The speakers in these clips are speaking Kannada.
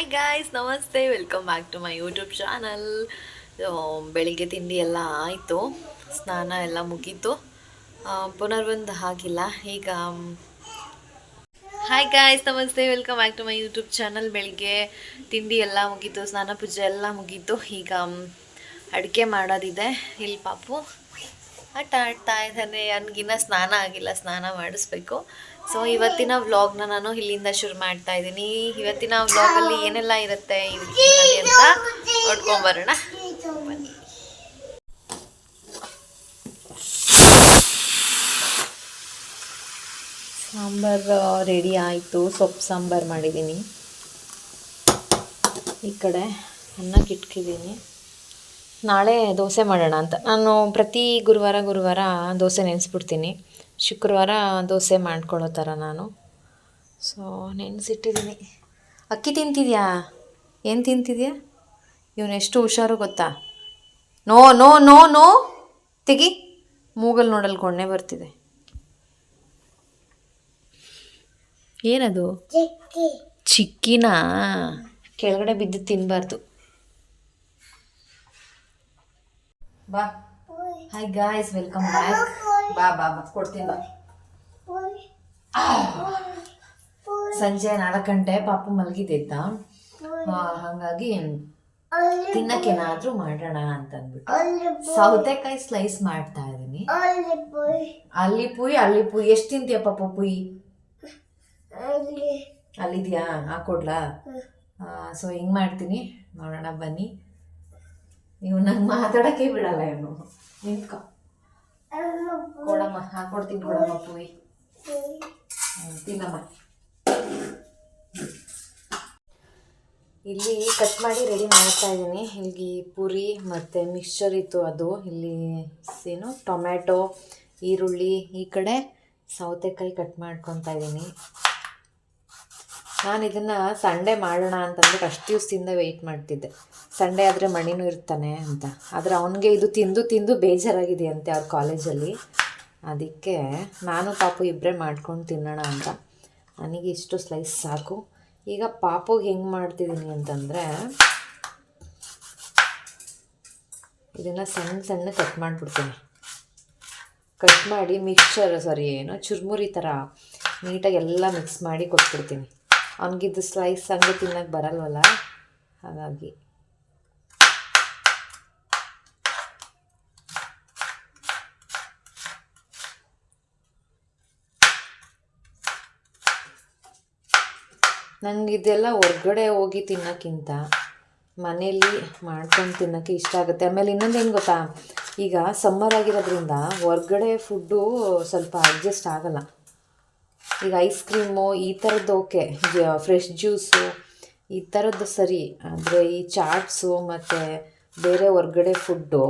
ಹಾಯ್ ಗಾಯ್ಸ್ ನಮಸ್ತೆ. Welcome back to my YouTube channel ಬೆಳಿಗ್ಗೆ ತಿಂಡಿ ಎಲ್ಲ ಆಯಿತು. ಸ್ನಾನ ಎಲ್ಲ ಮುಗೀತು. ಪುನರ್ಬಂದು ಆಗಿಲ್ಲ. ಈಗ ಹಾಯ್ ಗಾಯ್ಸ್ ನಮಸ್ತೆ. Welcome back to my YouTube channel ಬೆಳಿಗ್ಗೆ ತಿಂಡಿ ಎಲ್ಲ ಮುಗೀತು, ಸ್ನಾನ ಪೂಜೆ ಎಲ್ಲ ಮುಗೀತು. ಈಗ ಅಡುಗೆ ಮಾಡೋದಿದೆ. ಇಲ್ಲಿ ಪಾಪು. ಆಟ ಆಡ್ತಾ ಇದ್ದಾನೆ ನನಗಿನ್ನ ಸ್ನಾನ ಆಗಿಲ್ಲ, ಸ್ನಾನ ಮಾಡಿಸ್ಬೇಕು. ಸೊ ಇವತ್ತಿನ ವ್ಲಾಗ್ನ ನಾನು ಇಲ್ಲಿಂದ ಶುರು ಮಾಡ್ತಾ ಇದ್ದೀನಿ. ಇವತ್ತಿನ ವ್ಲಾಗಲ್ಲಿ ಏನೆಲ್ಲ ಇರುತ್ತೆ ಅಂತ ನೋಡ್ಕೊಂಬರೋಣ. ಬನ್ನಿ ಸಾಂಬಾರು ರೆಡಿ ಆಯಿತು. ಸೊಪ್ಪು ಸಾಂಬಾರು ಮಾಡಿದ್ದೀನಿ. ಈ ಕಡೆ ಅನ್ನಕ್ಕೆ ಇಟ್ಕಿದ್ದೀನಿ ನಾಳೆ ದೋಸೆ ಮಾಡೋಣ ಅಂತ. ನಾನು ಪ್ರತಿ ಗುರುವಾರ ಗುರುವಾರ ದೋಸೆ ನೆನೆಸ್ಬಿಡ್ತೀನಿ. ಶುಕ್ರವಾರ ದೋಸೆ ಮಾಡ್ಕೊಳ್ಳೋ ಥರ ನಾನು. ಸೊ ನೆನೆಸಿಟ್ಟಿದ್ದೀನಿ ಅಕ್ಕಿ ತಿಂತಿದ್ಯಾ? ಏನು ತಿಂತಿದ್ಯಾ? ಇವನು ಎಷ್ಟು ಹುಷಾರು ಗೊತ್ತಾ? No no no no. ತೆಗಿ. ಮೂಗಲ್ ನೋಡಲ್ ಕೊಣ್ಣೆ ಬರ್ತಿದೆ. ಏನದು? ಚಿಕ್ಕಿನ? ಕೆಳಗಡೆ ಬಿದ್ದು ತಿನ್ನಬಾರ್ದು ಬಾ. ಹಾಯ್ ಗಾಯ್ಸ್ ವೆಲ್ಕಮ್ ಬ್ಯಾಕ್ ಬಾ ಬಾ ಬಾ ಕೊಡ್ತೀನಿ ಬಾ. ಸಂಜೆ ನಾಲ್ಕು ಗಂಟೆ ಪಾಪ ಮಲಗಿದ್ದ ಹಾಗಾಗಿ ತಿನ್ನಕ್ಕೇನಾದ್ರೂ ಮಾಡೋಣ ಅಂತ ಅಂದ್ಬಿಟ್ಟು ಸೌತೆಕಾಯಿ ಸ್ಲೈಸ್ ಮಾಡ್ತಾ ಇದ್ದೀನಿ. ಅಲ್ಲಿ ಪುಯಿ ಅಲ್ಲಿ ಪುಯಿ. ಎಷ್ಟು ತಿಂತೀಯ ಪಾಪ ಪುಯಿ? ಅಲ್ಲಿದ್ಯಾ? ಹಾಕೊಡ್ಲಾ? ಸೊ ಹಿಂಗೆ ಮಾಡ್ತೀನಿ. ನೋಡೋಣ ಬನ್ನಿ. ನೀವು ನಂಗೆ ಮಾತಾಡೋಕ್ಕೆ ಬಿಡಲ್ಲ ಇವನು ನಿಂತ್ಕೊ. ಕೊಡಮ್ಮ, ಹಾಕೊಡ್ತೀನಿ ಕೊಡಮ್ಮ ಪುಯಿ ತಿನ್ನಮ್ಮ. ಇಲ್ಲಿ ಕಟ್ ಮಾಡಿ ರೆಡಿ ಮಾಡ್ತಾ ಇದ್ದೀನಿ. ಇಲ್ಲಿ ಪುರಿ ಮತ್ತು ಮಿಕ್ಸ್ಚರ್ ಇತ್ತು ಅದು. ಇಲ್ಲಿ ಏನು? ಟೊಮ್ಯಾಟೊ, ಈರುಳ್ಳಿ, ಈ ಕಡೆ ಸೌತೆಕಾಯಿ ಕಟ್ ಮಾಡ್ಕೊತಾ ಇದ್ದೀನಿ. ನಾನು ಇದನ್ನು ಸಂಡೇ ಮಾಡೋಣ ಅಂತಂದ್ರೆ ಅಷ್ಟು ದಿವಸದಿಂದ ವೆಯ್ಟ್ ಮಾಡ್ತಿದ್ದೆ. ಸಂಡೇ ಆದರೆ ಮಣಿನೂ ಇರ್ತಾನೆ ಅಂತ. ಆದರೆ ಅವನಿಗೆ ಇದು ತಿಂದು ತಿಂದು ಬೇಜಾರಾಗಿದೆ ಅಂತೆ ಅವ್ರ ಕಾಲೇಜಲ್ಲಿ. ಅದಕ್ಕೆ ನಾನು ಪಾಪು ಇಬ್ಬರೇ ಮಾಡ್ಕೊಂಡು ತಿನ್ನೋಣ ಅಂತ. ನನಗೆ ಇಷ್ಟು ಸ್ಲೈಸ್ ಸಾಕು. ಈಗ ಪಾಪುಗೆ ಹೆಂಗೆ ಮಾಡ್ತಿದ್ದೀನಿ ಅಂತಂದರೆ, ಇದನ್ನು ಸಣ್ಣ ಸಣ್ಣ ಕಟ್ ಮಾಡಿಬಿಡ್ತೀನಿ. ಕಟ್ ಮಾಡಿ ಮಿಕ್ಸ್ಚರ್ ಸಾರಿ ಏನು ಚುರುಮುರಿ ಥರ ನೀಟಾಗಿ ಎಲ್ಲ ಮಿಕ್ಸ್ ಮಾಡಿ ಕೊಟ್ಬಿಡ್ತೀನಿ. ಅವನಿಗಿದ್ದು ಸ್ಲೈಸ್ ಹಂಗೆ ತಿನ್ನೋಕ್ಕೆ ಬರಲ್ವಲ್ಲ? ಹಾಗಾಗಿ. ನನಗೆ ಇದೆಲ್ಲ ಹೊರ್ಗಡೆ ಹೋಗಿ ತಿನ್ನೋಕ್ಕಿಂತ ಮನೇಲಿ ಮಾಡ್ಕೊಂಡು ತಿನ್ನೋಕ್ಕೆ ಇಷ್ಟ ಆಗುತ್ತೆ. ಆಮೇಲೆ ಇನ್ನೊಂದು ಏನು ಗೊತ್ತಾ? ಈಗ ಸಮ್ಮರ್ ಆಗಿರೋದ್ರಿಂದ ಹೊರ್ಗಡೆ ಫುಡ್ಡು ಸ್ವಲ್ಪ ಅಡ್ಜಸ್ಟ್ ಆಗಲ್ಲ. ಈಗ ಐಸ್ ಕ್ರೀಮು ಈ ಥರದ್ದು ಓಕೆ ಫ್ರೆಶ್ ಜ್ಯೂಸು ಈ ಥರದ್ದು ಸರಿ. ಅಂದರೆ ಈ ಚಾಟ್ಸು ಮತ್ತು ಬೇರೆ ಹೊರ್ಗಡೆ ಫುಡ್ಡು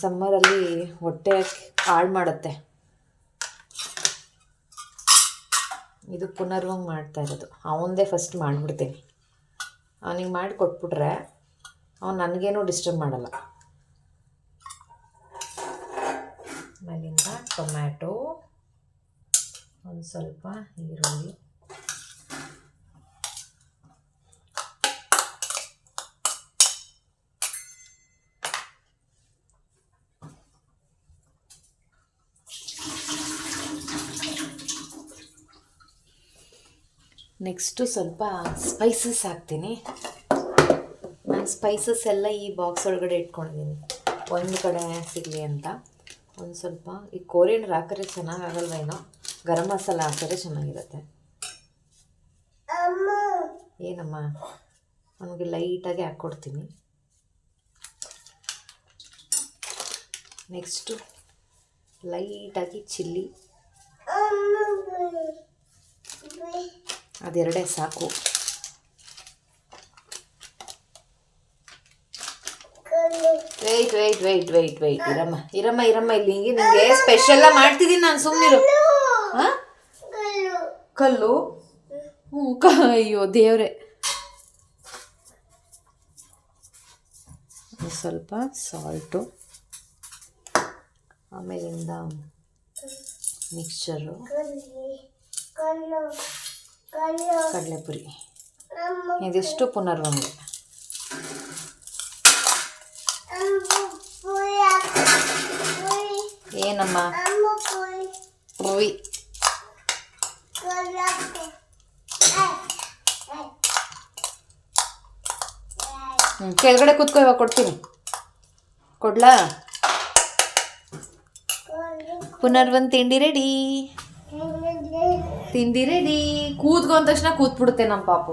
ಸಮ್ಮರಲ್ಲಿ ಹೊಟ್ಟೆ ಹಾಳು ಮಾಡುತ್ತೆ. ಇದು ಪುನರ್ವಂಗ್ ಮಾಡ್ತಾ ಇರೋದು. ಅವನದೇ ಫಸ್ಟ್ ಮಾಡಿಬಿಡ್ತೀನಿ. ಅವನಿಗೆ ಮಾಡಿ ಕೊಟ್ಬಿಟ್ರೆ ಅವ್ನು ನನಗೇನು ಡಿಸ್ಟರ್ಬ್ ಮಾಡಲ್ಲ. ಆಮೇಲಿಂದ ಟೊಮ್ಯಾಟೊ ಒಂದು ಸ್ವಲ್ಪ ಈರುಳ್ಳಿ. ನೆಕ್ಸ್ಟು ಸ್ವಲ್ಪ ಸ್ಪೈಸಸ್ ಹಾಕ್ತೀನಿ. ನಾನು ಸ್ಪೈಸಸ್ ಎಲ್ಲ ಈ ಬಾಕ್ಸ್ ಒಳಗಡೆ ಇಟ್ಕೊಂಡಿದ್ದೀನಿ ಒಂದು ಕಡೆ ಸಿಗಲಿ ಅಂತ. ಒಂದು ಸ್ವಲ್ಪ ಈ ಕೋರಿಯಂಡ್ರ್ ಹಾಕಿದ್ರೆ ಚೆನ್ನಾಗಾಗಲ್ವೇನೋ ಗರಂ ಮಸಾಲ ಹಾಕಿದ್ರೆ ಚೆನ್ನಾಗಿರುತ್ತೆ. ಏನಮ್ಮ? ನಮಗೆ ಲೈಟಾಗಿ ಹಾಕ್ಕೊಡ್ತೀನಿ ನೆಕ್ಸ್ಟು ಲೈಟಾಗಿ ಚಿಲ್ಲಿ. ಅದೆರಡೇ ಸಾಕು. Wait wait wait wait wait ಇರಮ್ಮ ಇರಮ್ಮ ಇರಮ್ಮ ಇಲ್ಲಿ ಹಿಂಗೆ ನಿಮಗೆ ಸ್ಪೆಷಲ್ಲ ಮಾಡ್ತಿದ್ದೀನಿ ನಾನು ಸುಮ್ಮನಿರು ಹಾಂ? ಕಲ್ಲು. ಹ್ಞೂ ಕ ಅಯ್ಯೋ ದೇವ್ರೆ. ಸ್ವಲ್ಪ ಸಾಲ್ಟು ಆಮೇಲಿಂದ ಮಿಕ್ಸ್ಚರು ಕಡಲೆಪುರಿ ಇದಿಷ್ಟು ಪುನರ್ವಂಗೆ ಏನಮ್ಮ ಪುವಿ ಹ್ಞೂ ಕೆಳಗಡೆ ಕೂತ್ಕೋ ಇವಾಗ ಕೊಡ್ತೀನಿ. ಕೊಡ್ಲಾ? ಪುನರ್ವಂದ್ ತಿಂಡಿ ರೆಡಿ ತಿಂಡಿ ರೆಡಿ ಕೂತ್ಕೊಂಡ ತಕ್ಷಣ ಕೂತ್ಬಿಡುತ್ತೆ ನಮ್ಮ ಪಾಪು.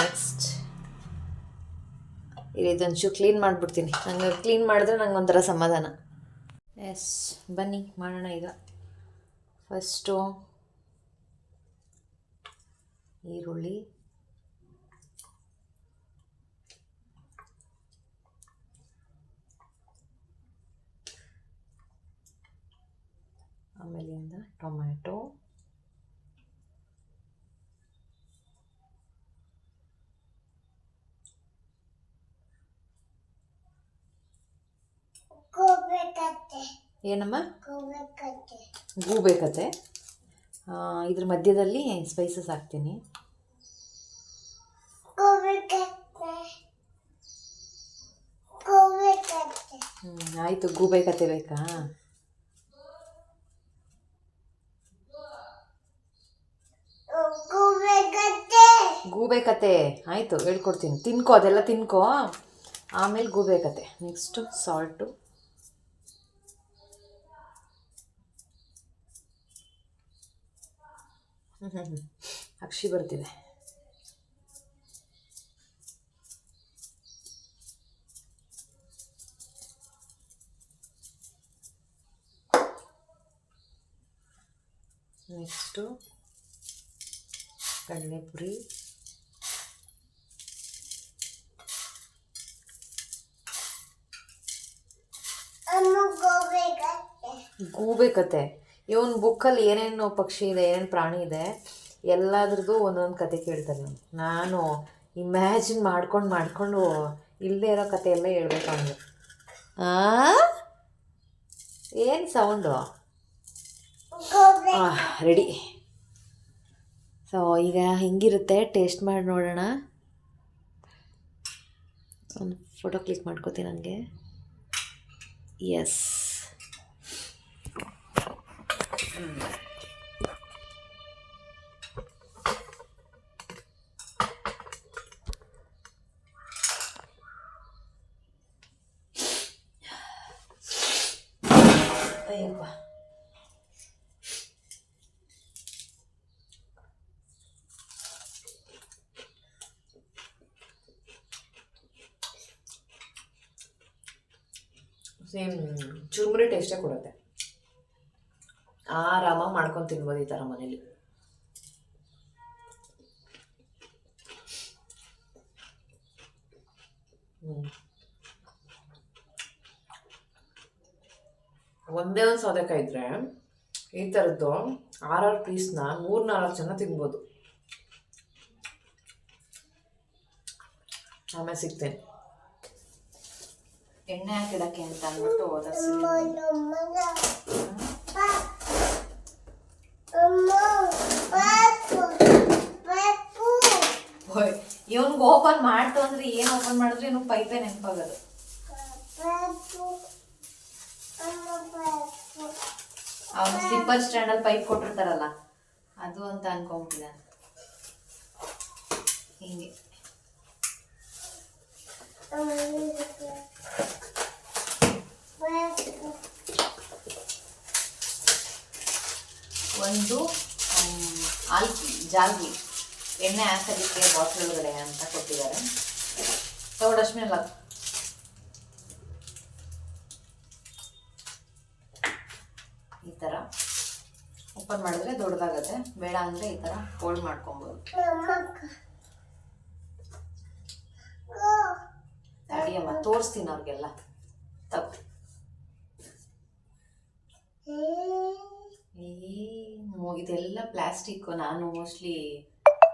ನೆಕ್ಸ್ಟ್ ಇದೊಂಚೂರು ಕ್ಲೀನ್ ಮಾಡಿಬಿಡ್ತೀನಿ. ನಂಗೆ ಕ್ಲೀನ್ ಮಾಡಿದ್ರೆ ನಂಗೆ ಒಂಥರ ಸಮಾಧಾನ. ಎಸ್ ಬನ್ನಿ, ಮಾಡೋಣ ಈಗ. ಫಸ್ಟು ಈರುಳ್ಳಿ. ಟೊಮ್ಯಾಟೊ. ಏನಮ್ಮ? ಗೂಬೇಕತ್ತೆ. ಆ, ಇದ್ರ ಮಧ್ಯದಲ್ಲಿ ಸ್ಪೈಸಸ್ ಹಾಕ್ತೀನಿ. ಆಯಿತು ಗೂಬೇಕತ್ತೆ ಬೇಕಾ? ಗೂಬೇಕತ್ತೆ ಆಯಿತು ಹೇಳ್ಕೊಡ್ತೀನಿ. ತಿನ್ಕೋ ಅದೆಲ್ಲ ತಿನ್ಕೋ ಆಮೇಲೆ ಗೂಬೇಕತೆ. ನೆಕ್ಸ್ಟು ಸಾಲ್ಟು ಅಕ್ಷಿ ಬರ್ತಿದೆ. ನೆಕ್ಸ್ಟು ಕಡಲೆಪುರಿ. ಗೂಬೆ ಕತೆ ಇವನ್ ಬುಕ್ಕಲ್ಲಿ ಏನೇನು ಪಕ್ಷಿ ಇದೆ ಏನೇನು ಪ್ರಾಣಿ ಇದೆ ಎಲ್ಲದ್ರದ್ದು ಒಂದೊಂದು ಕತೆ ಕೇಳ್ತಾರೆ ನಾನು. ನಾನು ಇಮ್ಯಾಜಿನ್ ಮಾಡ್ಕೊಂಡು ಮಾಡಿಕೊಂಡು ಇಲ್ಲದೇ ಇರೋ ಕತೆ ಎಲ್ಲ ಹೇಳ್ಬೇಕು ಅವನಿಗೆ. ಏನು ಸೌಂಡು ರೆಡಿ ಸೊ ಈಗ ಹೆಂಗಿರುತ್ತೆ? ಟೇಸ್ಟ್ ಮಾಡಿ ನೋಡೋಣ. ಒಂದು ಫೋಟೋ ಕ್ಲಿಕ್ ಮಾಡ್ಕೋತೀನಿ ನನಗೆ. ಎಸ್ ಸೇಮ್ ಚುರುಮುರಿ ಟೇಸ್ಟೇ ಕೊಡುತ್ತೆ. ಆರಾಮಾಗಿ ಮಾಡ್ಕೊಂಡು ತಿನ್ಬೋದು ಈ ಥರ ಮನೇಲಿ. ಒಂದೇ ಒಂದು ಸೌದೆಕಾಯಿ ಇದ್ರೆ ಈ ಥರದ್ದು ಆರಾರು ಪೀಸ್ನ ಮೂರು ನಾಲ್ಕು ಜನ ತಿನ್ಬೋದು. ಆಮೇಲೆ ಸಿಗ್ತೇನೆ. ಎಣ್ಣೆ ಹಾಕಿಡಕ್ಕೆ ಅಂತ ಅಂದ್ಬಿಟ್ಟು ಇವನ್ಗೆ ಓಪನ್ ಮಾಡ್ತು ಅಂದ್ರೆ ಏನು ಓಪನ್ ಮಾಡಿದ್ರೆ ಇವ್ನು ಪೈಪೇ ನೆನಪಾಗೋದು. ಅವನು ಸ್ಲಿಪ್ಪರ್ ಸ್ಟ್ಯಾಂಡಲ್ಲಿ ಪೈಪ್ ಕೊಟ್ಟಿರ್ತಾರಲ್ಲ, ಅದು ಅಂತ ಅನ್ಕೊಂಬಿಟ್ಟಿದ್ದಾನೆ ಹಿಂಗೆ. ಒಂದು ಆಲ್ಕಿ, ಜಾಲ್ಗಿ, ಎಣ್ಣೆ ಹಾಕೋದಕ್ಕೆ ಬಾಟ್ಲ್ ಅಂತ ಕೊಟ್ಟಿದ್ದಾರೆ. ತಗೊಡಶ್ಮೇಲೆ ಈ ಥರ ಓಪನ್ ಮಾಡಿದ್ರೆ ದೊಡ್ಡದಾಗತ್ತೆ. ಬೇಡ ಅಂದರೆ ಈ ಥರ ಫೋಲ್ಡ್ ಮಾಡ್ಕೊಬೋದು. ಅಡಿಯಮ್ಮ ತೋರಿಸ್ತೀನಿ ಅವ್ರಿಗೆಲ್ಲ. ತಪ್ಪು ಏನು ಇದೆಲ್ಲ ಪ್ಲಾಸ್ಟಿಕ್ ನಾನು ಮೋಸ್ಟ್ಲಿ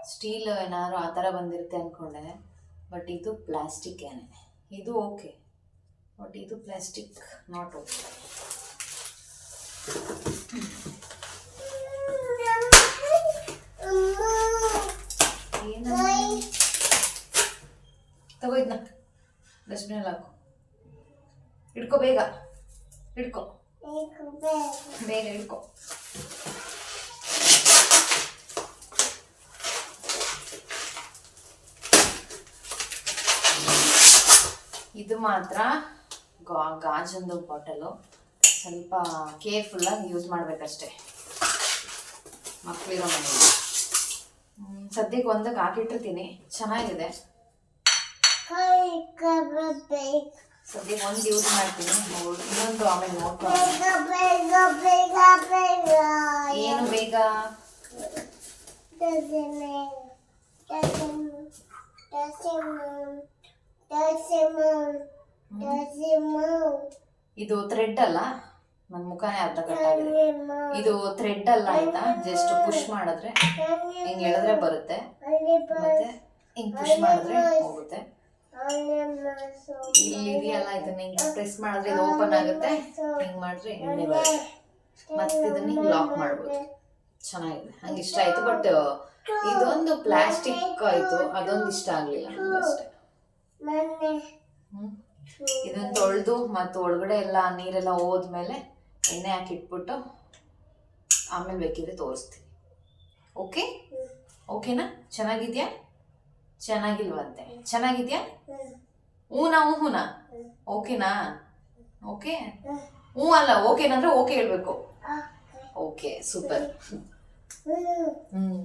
ಸ್ಟೀಲ್ ಏನಾದ್ರು ಆ ಥರ ಬಂದಿರುತ್ತೆ ಅಂದ್ಕೊಂಡೆ ಬಟ್ ಇದು ಪ್ಲಾಸ್ಟಿಕ್ ಏನೇ ಇದು ಓಕೆ ಬಟ್ ಇದು ಪ್ಲಾಸ್ಟಿಕ್ ನಾಟ್ ಓಕೆ ತಗೋ ಇದನ್ನ ಡಸ್ಟ್ಬಿನಲ್ಲಿ ಹಾಕು. ಇಟ್ಕೋ ಬೇಗ. ಇಟ್ಕೋ. ಬೇಗ ಹಿಡ್ಕೊ ಇದು ಮಾತ್ರ ಗಾಜೊಂದು ಬಾಟಲು ಸ್ವಲ್ಪ ಕೇರ್ಫುಲ್ಲಾಗಿ ಯೂಸ್ ಮಾಡಬೇಕಷ್ಟೆ. ಮಕ್ಕಳಿರೋ ಮನೆ ಸದ್ಯಕ್ಕೆ ಒಂದಕ್ಕೆ ಹಾಕಿಟ್ಟಿರ್ತೀನಿ. ಚೆನ್ನಾಗಿದೆ. ಸದ್ಯಕ್ಕೆ ಒಂದು ಯೂಸ್ ಮಾಡ್ತೀನಿ ಇನ್ನೊಂದು ಆಮೇಲೆ ನೋಡ್ಕೊಂಡು ಏನು ಬೇಗ ಇದು ಥ್ರೆಡ್ ಅಲ್ಲ? ನನ್ನ ಮುಖನೇ ಅರ್ಧ ಕಟ್ಟಾಗಿದೆ ಇದು ಥ್ರೆಡ್ ಅಲ್ಲ ಆಯ್ತಾ? ಜಸ್ಟ್ ಪುಷ್ ಮಾಡಿದ್ರೆ. ಹಿಂಗ್ ಹೇಳಿದ್ರೆ ಬರುತ್ತೆ. ಮತ್ತೆ ಹಿಂಗ್ ಪುಷ್ ಮಾಡಿದ್ರೆ ಹೋಗುತ್ತೆ. ಇಲ್ಲಿ ಇದೆಯಲ್ಲ ಇದನ್ನ ಹಿಂಗೆ ಪ್ರೆಸ್ ಮಾಡಿದ್ರೆ ಇದು ಓಪನ್ ಆಗುತ್ತೆ. ಹಿಂಗ್ ಮಾಡಿದ್ರೆ ಎಣ್ಣೆ ಬರುತ್ತೆ. ಮತ್ತೆ ಇದನ್ನ ಹಿಂಗ್ ಲಾಕ್ ಮಾಡ್ಬೋದು. ಚೆನ್ನಾಗಿದೆ. ನಂಗೆ ಇಷ್ಟ ಆಯ್ತು ಬಟ್ ಇದೊಂದು ಪ್ಲಾಸ್ಟಿಕ್ ಆಯ್ತು. ಅದೊಂದು ಇಷ್ಟ ಆಗ್ಲಿಲ್ಲ ಅಷ್ಟೇ. ಇದನ್ನ ತೊಳೆದು ಮತ್ತು ಒಳಗಡೆ ಎಲ್ಲ ನೀರೆಲ್ಲ ಹೋದ್ಮೇಲೆ ಎಣ್ಣೆ ಹಾಕಿ ಇಟ್ಬಿಟ್ಟು ಆಮೇಲೆ ಬೇಕಿದ್ರೆ ತೋರಿಸ್ತೀನಿ. ಓಕೆ ಓಕೆನಾ ಚೆನ್ನಾಗಿದ್ಯಾ? ಚೆನ್ನಾಗಿಲ್ವಂತೆ. ಚೆನ್ನಾಗಿದ್ಯಾ? ಹೂನಾ ಹೂನಾ ಓಕೆನಾ? ಓಕೆ? ಹ್ಞೂ ಅಲ್ಲ ಓಕೆನಂದ್ರೆ ಓಕೆ ಹೇಳ್ಬೇಕು. ಓಕೆ. ಸೂಪರ್. ಹ್ಮ್.